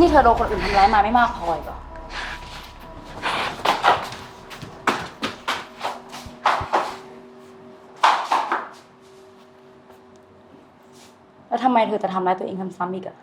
นี่เธอโดนคนอื่นทำร้ายมาไม่มากพออีกเหรอ แล้วทำไมเธอจะทำร้ายตัวเองซ้ำๆอีกอะ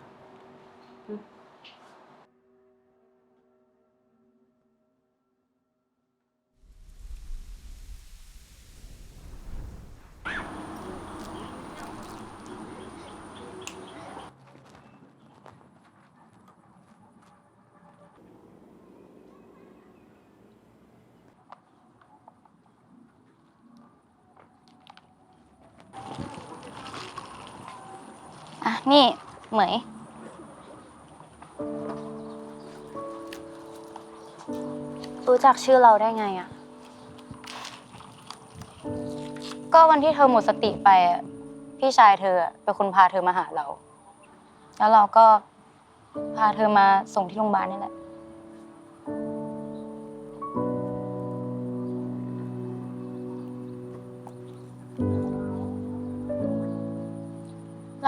นี่เหมย รู้จักชื่อเราได้ไงอะก็วันที่เธอหมดสติไปอะพี่ชายเธออะเป็นคนพาเธอมาหาเรา แล้วเราก็พาเธอมาส่งที่โรงพยาบาลนี่แหละ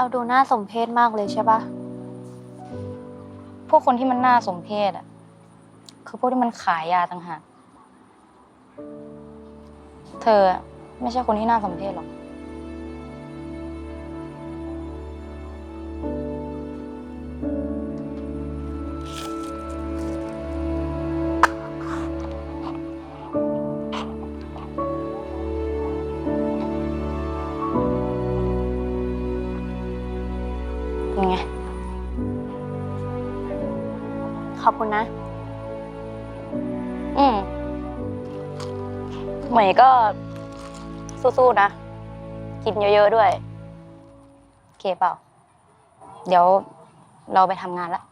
เราดูน่าสมเพชมากเลยใช่ปะพวกคนที่มันน่าสมเพชอะ คือพวกที่มันขายยาต่างหาก เธอไม่ใช่คนที่น่าสมเพชหรอก ยังไง ขอบคุณนะ อืมเหมยก็สู้ๆนะ กินเยอะๆด้วย โอเคเปล่า เดี๋ยวเราไปทำงานละ